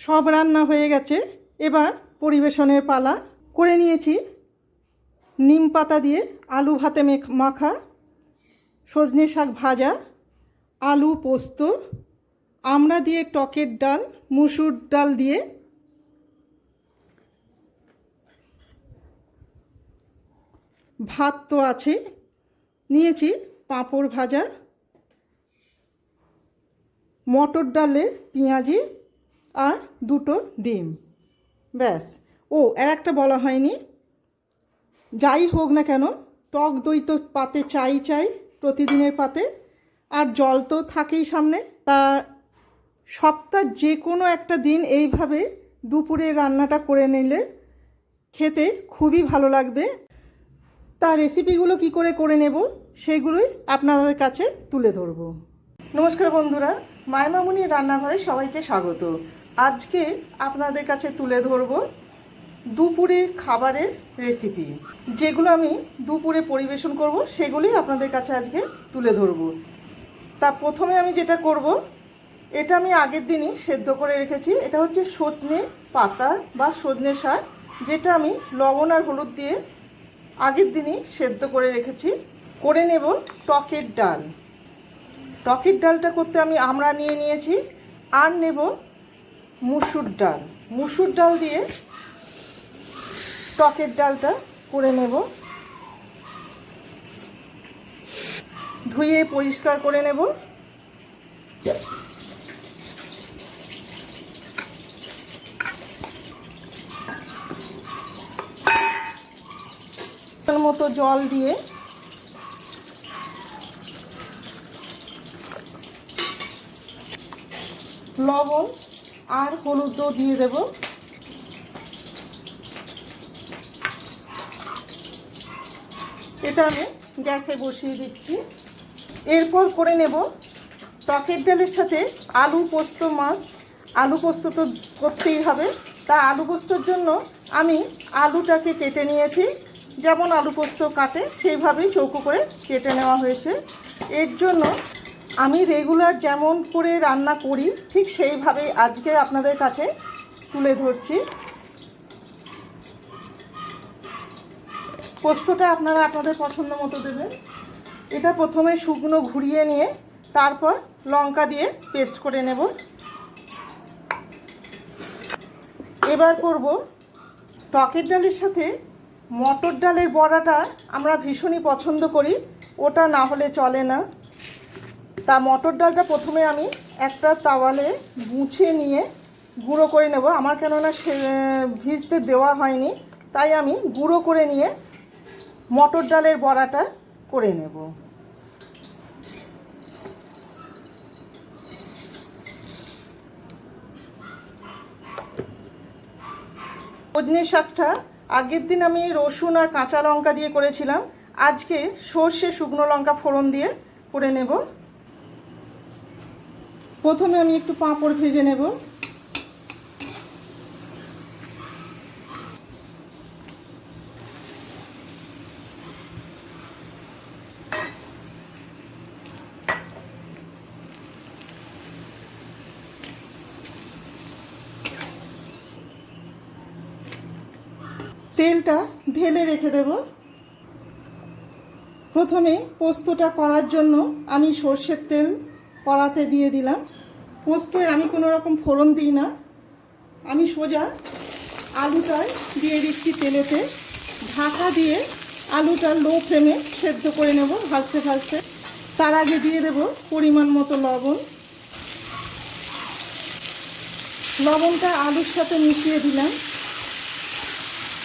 সব রান্না হয়ে গেছে। এবার পরিবেশনের পালা করে নিয়েছি। নিম পাতা দিয়ে আলু ভাতে মেখ- মাখা, সজনে শাক ভাজা, আলু পোস্ত আমড়া দিয়ে টকের ডাল, মুসুর ডাল দিয়ে ভাত তো আছে। নিয়েছি পাঁপড় ভাজা, মটর ডালের পেঁয়াজি আর দুটো ডিম। ব্যাস। ও, আর একটা বলা হয়নি। যাই হোক না কেন, টক দই তো পাতে চাই চাই, প্রতিদিনের পাতে। আর জল তো থাকেই সামনে। তা সপ্তাহ যে কোনো একটা দিন এইভাবে দুপুরে রান্নাটা করে নিলে খেতে খুবই ভালো লাগবে। তা রেসিপিগুলো কি করে করে নেব সেগুলোই আপনাদের কাছে তুলে ধরবো। নমস্কার বন্ধুরা মায়মামুনি রান্নাঘরে সবাইকে স্বাগত। আজকে আপনাদের কাছে তুলে ধরবো দুপুরের খাবারের রেসিপি যেগুলো আমি দুপুরে পরিবেশন করব, সেগুলোই আপনাদের কাছে আজকে তুলে ধরবো। তা প্রথমে আমি যেটা করব, এটা আমি আগের দিনই সেদ্ধ করে রেখেছি। এটা হচ্ছে সজনে পাতা বা সজনে শাক, যেটা আমি লবণ আর হলুদ দিয়ে আগের দিনই সেদ্ধ করে রেখেছি। করে নেব টকের ডাল। টকের ডালটা করতে আমি আমরা নিয়ে নিয়েছি। আর নেব মুসুর ডাল। মুসুর ডাল দিয়ে টকের ডালটা করে নেব। ধুয়ে পরিষ্কার করে নেব। মতো জল দিয়ে লবণ আর হলুদও দিয়ে দেব। এটা আমি গ্যাসে বসিয়ে দিচ্ছি। এরপর করে নেব টকের ডালের সাথে আলু পোস্ত মাছ। আলু পোস্ত তো করতেই হবে। তা আলু পোস্তর জন্য আমি আলুটাকে কেটে নিয়েছি। যেমন আলু পোস্ত কাটে, সেইভাবেই চৌকো করে কেটে নেওয়া হয়েছে। এর জন্য আমি রেগুলার যেমন করে রান্না করি, ঠিক সেইভাবেই আজকে আপনাদের কাছে তুলে ধরছি। পোস্তটা আপনারা আপনাদের পছন্দ মতো দেবেন। এটা প্রথমে শুকনো ঘুরিয়ে নিয়ে, তারপর লঙ্কা দিয়ে পেস্ট করে নেব। এবার করব টকের ডালের সাথে মটর ডালের বড়াটা আমরা ভীষণই পছন্দ করি। ওটা না হলে চলে না। তা মটর ডালটা প্রথমে আমি একটা তাওয়ালে মুছে নিয়ে গুঁড়ো করে নেব। আমার কেননা সে ভিজতে দেওয়া হয়নি, তাই আমি গুঁড়ো করে নিয়ে মটর ডালের বড়াটা করে নেব। সজনে শাকটা আগের দিন আমি রসুন আর কাঁচা লঙ্কা দিয়ে করেছিলাম। আজকে সর্ষে শুকনো লঙ্কা ফোড়ন দিয়ে করে নেব। প্রথমে আমি একটু পাঁপড় ভেজে নেব। তেলটা ঢেলে রেখে দেব। প্রথমে পোস্তটা করার জন্য আমি সর্ষের তেল কড়াতে দিয়ে দিলাম। পোস্তয় আমি কোনো রকম ফোড়ন দিই না। আমি সোজা আলুটায় দিয়ে দিচ্ছি তেলেতে। ঢাকা দিয়ে আলুটা লো ফ্লেমে সেদ্ধ করে নেব ভাজতে ভাজতে। তার আগে দিয়ে দেব পরিমাণ মতো লবণ। লবণটা আলুর সাথে মিশিয়ে দিলাম।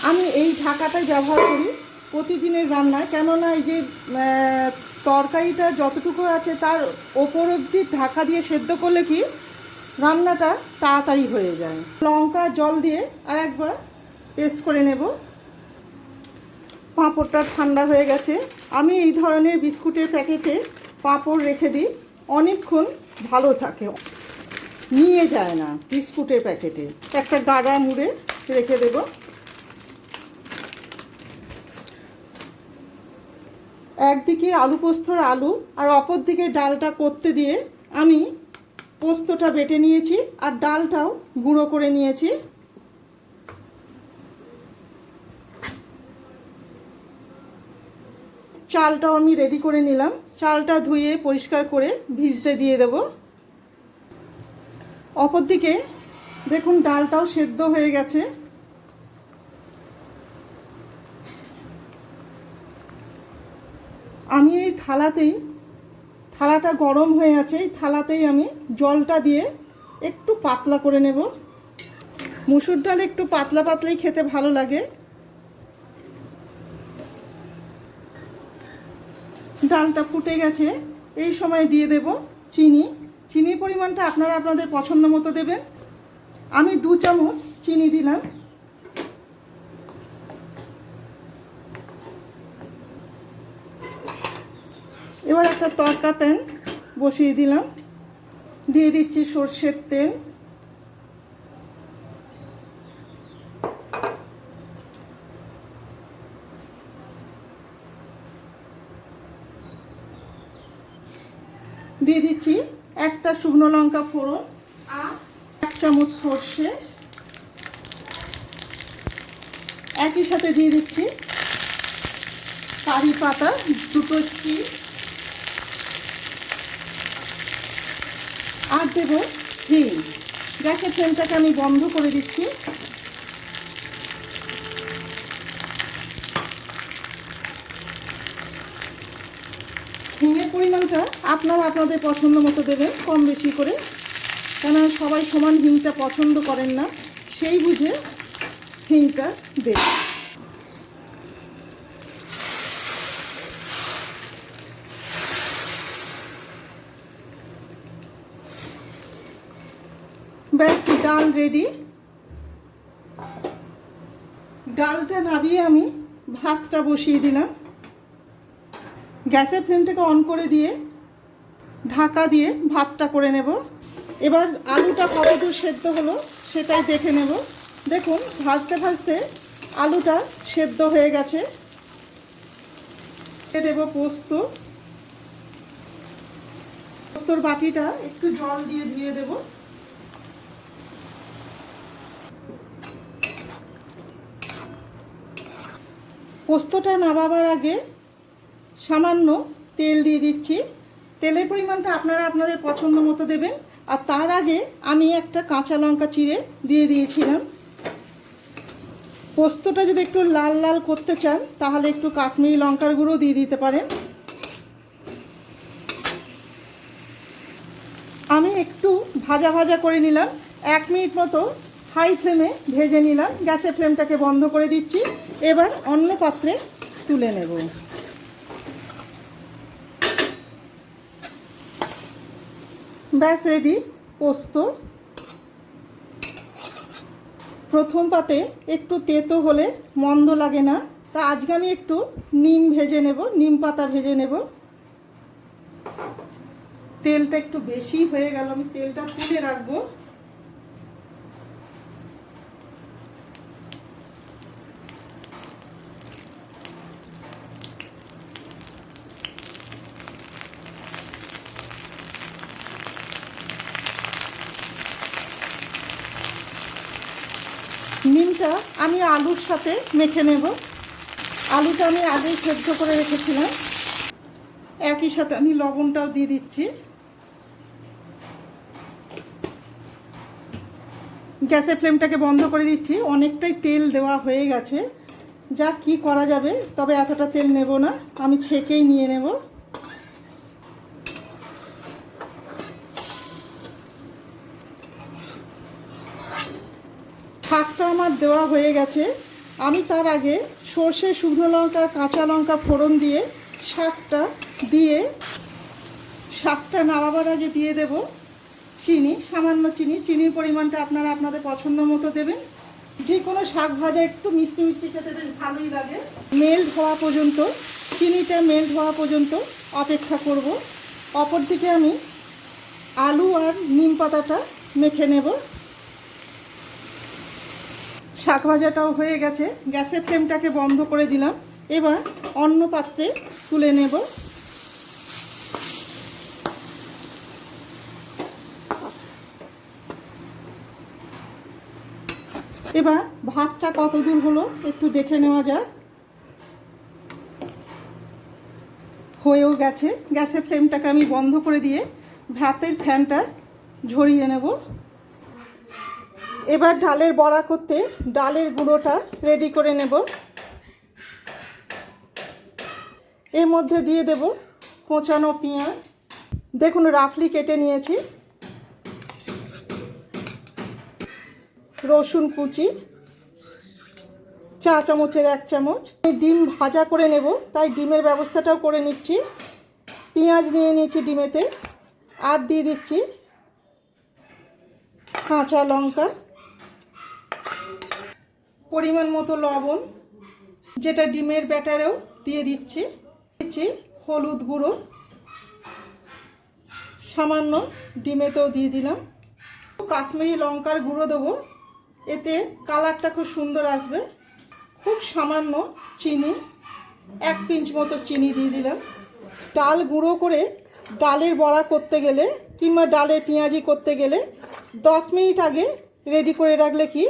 আমি এই ঢাকাটাই ব্যবহার করি প্রতিদিনের রান্নায়। কেননা এই যে তরকারিটা যতটুকু আছে তার ওপর অবধি ঢাকা দিয়ে সেদ্ধ করলে কি রান্নাটা তাড়াতাড়ি হয়ে যায়। লঙ্কা, জল দিয়ে আর একবার পেস্ট করে নেব। পাঁপড়টা ঠান্ডা হয়ে গেছে। আমি এই ধরনের বিস্কুটের প্যাকেটে পাঁপড় রেখে দিই। অনেকক্ষণ ভালো থাকে। নিয়ে যায় না বিস্কুটের প্যাকেটে। একটা গাড়া মুড়ে রেখে দেবো। একদিকে আলু পোস্তর আলু আর অপর দিকে ডালটা করতে দিয়ে আমি পোস্তটা বেটে নিয়েছি আর ডালটাও গুঁড়ো করে নিয়েছি। চালটাও আমি রেডি করে নিলাম। চালটা ধুয়ে পরিষ্কার করে ভিজতে দিয়ে দেব। অপরদিকে দেখুন ডালটাও সেদ্ধ হয়ে গেছে। আমি এই থালাতেই, থালাটা গরম হয়ে আছে, এই থালাতেই আমি জলটা দিয়ে একটু পাতলা করে নেব। মুসুর ডাল একটু পাতলা পাতলাই খেতে ভালো লাগে। ডালটা ফুটে গেছে, এই সময় দিয়ে দেব চিনি। চিনির পরিমাণটা আপনারা আপনাদের পছন্দ মতো দেবেন। আমি দু চামচ চিনি দিলাম। এবার একটা তরকা প্যান বসিয়ে দিলাম। দিয়ে দিচ্ছি সর্ষের তেল। দিয়ে দিচ্ছি একটা শুকনো লঙ্কা ফোড়ন, এক চামচ সর্ষে। একই সাথে দিয়ে দিচ্ছি কারি পাতা, দুটো পিস আর দেব হিং গ্যাসের ফ্লেমটাকে আমি বন্ধ করে দিচ্ছি। হিঙের পরিমাণটা আপনারা আপনাদের পছন্দ মতো দেবেন, কম বেশি করে। কেন সবাই সমান হিংটা পছন্দ করেন না, সেই বুঝে হিংটা দেবেন ব্যাস ডাল রেডি ডালটা নামিয়ে আমি ভাতটা বসিয়ে দিলাম। গ্যাসের ফ্লেমটাকে অন করে দিয়ে ঢাকা দিয়ে ভাতটা করে নেব। এবার আলুটা কতদূর সেদ্ধ হলো সেটাই দেখে নেব। দেখুন, ভাজতে ভাজতে আলুটা সেদ্ধ হয়ে গেছে। দেব পোস্ত। পোস্তর বাটিটা একটু জল দিয়ে ধুয়ে দেবো। পোস্তটা নামাবার আগে সামান্য তেল দিয়ে দিচ্ছি। তেলের পরিমাণটা আপনারা আপনাদের পছন্দ মতো দেবেন। আর তার আগে আমি একটা কাঁচা লঙ্কা চিড়ে দিয়ে দিয়েছিলাম। পোস্তটা যদি একটু লাল লাল করতে চান, তাহলে একটু কাশ্মীরি লঙ্কার গুঁড়ো দিয়ে দিতে পারেন। আমি একটু ভাজা ভাজা করে নিলাম। এক মিনিট মতো হাই ফ্লেমে ভেজে নিলাম। গ্যাসের ফ্লেমটাকে বন্ধ করে দিচ্ছি। এবার অন্য পাত্রে তুলে নেব। ব্যাস রেডি পোস্ত। প্রথম পাতে একটু তেতো হলে মন্দ লাগে না। তা আজকে আমি একটু নিম ভেজে নেব, নিম পাতা ভেজে নেব। তেলটা একটু বেশি হয়ে গেল, আমি তেলটা তুলে রাখব। আমি আলুর সাথে মেখে নেব। আলুটা আমি আগেই সেদ্ধ করে রেখেছিলাম। একই সাথে আমি লবণটাও দিয়ে দিচ্ছি। গ্যাসের ফ্লেমটাকে বন্ধ করে দিচ্ছি। অনেকটাই তেল দেওয়া হয়ে গেছে। যা কি করা যাবে, তবে এতটা তেল নেব না। আমি ছেঁকেই নিয়ে নেব। শাকটা আমার দেওয়া হয়ে গেছে। আমি তার আগে সর্ষে, শুকনো লঙ্কা, কাঁচা লঙ্কা ফোড়ন দিয়ে শাকটা দিয়ে শাকটা নামাবার আগে দিয়ে দেব চিনি, সামান্য চিনি। চিনির পরিমাণটা আপনারা আপনাদের পছন্দ মতো দেবেন। যে কোনো শাক ভাজা একটু মিষ্টি মিষ্টি খেতে বেশ ভালোই লাগে। মেল্ট হওয়া পর্যন্ত, চিনিটা মেল্ট হওয়া পর্যন্ত অপেক্ষা করব। অপরদিকে আমি আলু আর নিম পাতাটা মেখে নেব। শাক ভাজাটাও হয়ে গেছে। গ্যাসের ফ্লেমটাকে বন্ধ করে দিলাম। এবার অন্য পাত্রে তুলে নেব। এবার ভাতটা কত দূর হলো একটু দেখে নেওয়া যাক। হয়েও গেছে। গ্যাসের ফ্লেমটাকে আমি বন্ধ করে দিয়ে ভাতের ফ্যানটা ঝরিয়ে নেব। এবার ডালের বড়া করতে ডালের গুঁড়োটা রেডি করে নেব। এর মধ্যে দিয়ে দেব কোঁচানো পেঁয়াজ। দেখুন রাফলি কেটে নিয়েছি। রসুন কুচি। চা চামচের এক চামচ। ডিম ভাজা করে নেব, তাই ডিমের ব্যবস্থাটাও করে নিচ্ছি। পেঁয়াজ নিয়ে নিয়েছি ডিমেতে। আর দিয়ে দিচ্ছি কাঁচা লঙ্কা। পরিমাণ মতো লবণ, যেটা ডিমের ব্যাটারেও দিয়ে দিচ্ছি। দিচ্ছি হলুদ গুঁড়ো। সামান্য ডিমেতেও দিয়ে দিলাম। কাশ্মীরি লঙ্কার গুঁড়ো দেবো। এতে কালারটা খুব সুন্দর আসবে। খুব সামান্য চিনি, এক পিঞ্চ মতো চিনি দিয়ে দিলাম। ডাল গুঁড়ো করে ডালের বড়া করতে গেলে কিংবা ডালের পেঁয়াজি করতে গেলে দশ মিনিট আগে রেডি করে রাখলে কি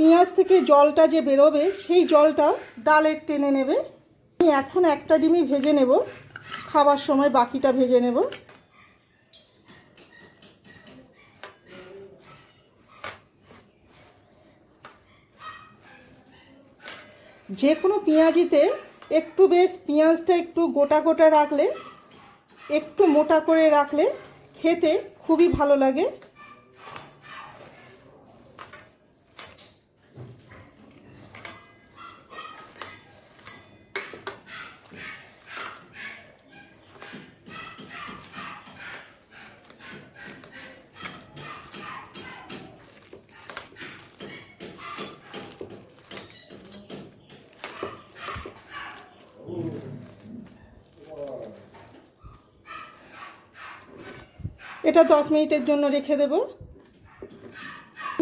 পেঁয়াজ থেকে জলটা যে বেরোবে, সেই জলটা ডালের টেনে নেবে। আমি এখন একটা ডিমই ভেজে নেব। খাবার সময় বাকিটা ভেজে নেব। যে কোনো পেঁয়াজিতে একটু বেশ পেঁয়াজটা একটু গোটা গোটা রাখলে, একটু মোটা করে রাখলে খেতে খুবই ভালো লাগে। এটা দশ মিনিটের জন্য রেখে দেব।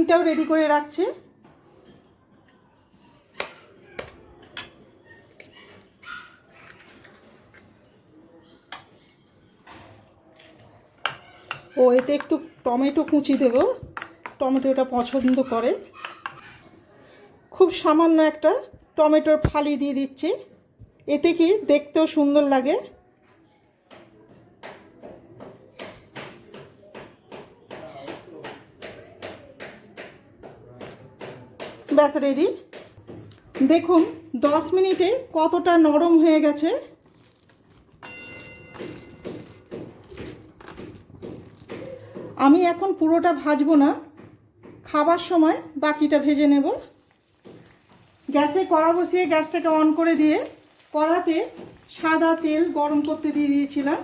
এটাও রেডি করে রাখছি। ও, এতে একটু টমেটো কুচি দেব। টমেটোটা পছন্দ করে। খুব সামান্য একটা টমেটোর ফালি দিয়ে দিচ্ছি। এতে কি দেখতেও সুন্দর লাগে। ব্যাস রেডি দেখুন, দশ মিনিটে কতটা নরম হয়ে গেছে। আমি এখন পুরোটা ভাজবো না। খাবার সময় বাকিটা ভেজে নেব। গ্যাসে কড়া বসিয়ে গ্যাসটাকে অন করে দিয়ে কড়াতে সাদা তেল গরম করতে দিয়ে দিয়েছিলাম।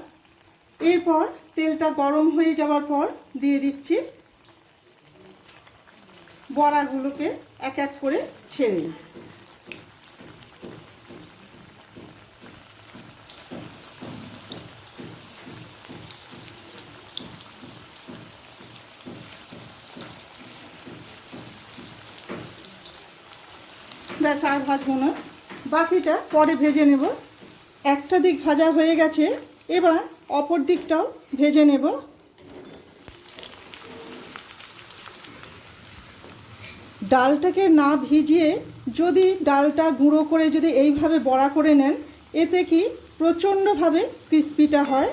এরপর তেলটা গরম হয়ে যাওয়ার পর দিয়ে দিচ্ছি বড়াগুলোকে এক এক করে ছেড়ে নিই ব্যাস, আর ভাজবো না। বাকিটা পরে ভেজে নেব। একটা দিক ভাজা হয়ে গেছে, এবার অপর দিকটাও ভেজে নেব। ডালটাকে না ভিজিয়ে যদি ডালটা গুঁড়ো করে যদি এইভাবে বড়া করে নেন, এতে কি প্রচণ্ডভাবে ক্রিস্পিটা হয়?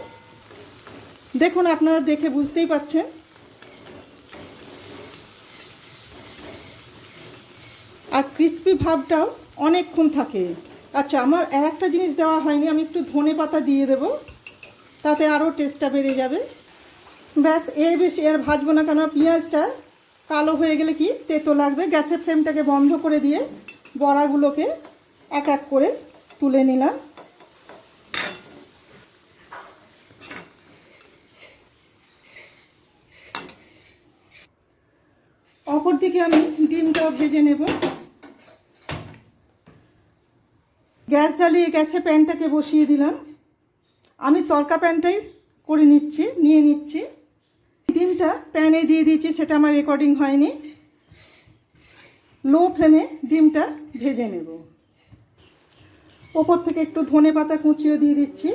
দেখুন, আপনারা দেখে বুঝতেই পাচ্ছেন। আর ক্রিস্পি ভাবটাও অনেকক্ষণ থাকে। আচ্ছা আমার আর একটা জিনিস দেওয়া হয়নি, আমি একটু ধনে পাতা দিয়ে দেবো। তাতে আরও টেস্টটা বেড়ে যাবে। ব্যাস, এর বেশি আর ভাজবো না কেন পেঁয়াজটা কালো হয়ে গেলে কি, তেতো লাগবে। গ্যাসের ফ্লেমটাকে বন্ধ করে দিয়ে বড়াগুলোকে এক এক করে তুলে নিলাম। অপর দিকে আমি ডিমটাও ভেজে নেব। গ্যাস জ্বালিয়ে গ্যাসে প্যানটাকে বসিয়ে দিলাম। আমি তরকা প্যানটাই করে নিচ্ছি, নিয়ে নিচ্ছি। ডিমটা প্যানে দিয়ে দিয়েছি, সেটা আমার রেকর্ডিং হয়নি। লো ফ্লেমে ডিমটা ভেজে নেব। ওপর থেকে একটু ধনে পাতা কুচিও দিয়ে দিচ্ছি।